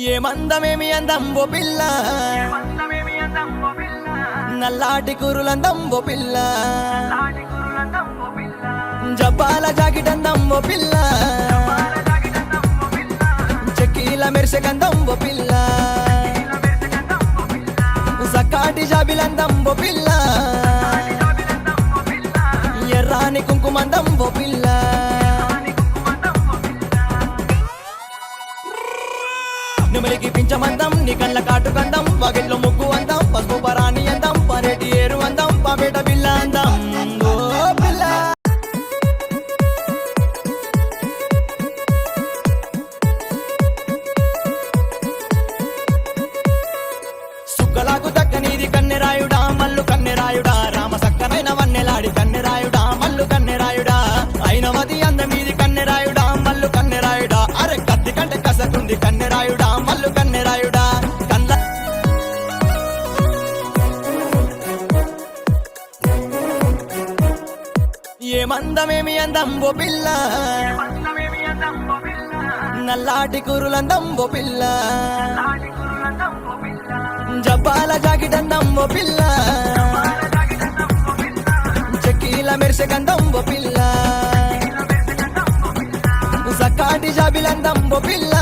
ఏమందమేమి అందంబో పిల్ల? నల్లాటి కురులందంబో పిల్ల? జబ్బాల జాకెట్ అందంబో పిల్ల? చెక్కీల మెరిసెకందంబో పిల్ల? సకాటి జాబిలందంబో పిల్ల? ఎర్రాని కుంకుమందంబో పిల్ల? నిమలికి పించమందం నీ కళ్ళ కాటు కందం పగిట్లో ముగ్గు అందం పసుపు పరాణి అందం పరేటి ఏరు అందం పబేట పిల్ల అందం. సుక్కలాగుతా ఏమందమేమి అందంబో పిల్ల? నల్లాటి కురులందంబో పిల్ల. జబ్బాల జాకిటందంబో పిల్ల. చెక్కీల మెరిసెకందంబో పిల్ల. సకాటి జాబిలందంబో పిల్ల.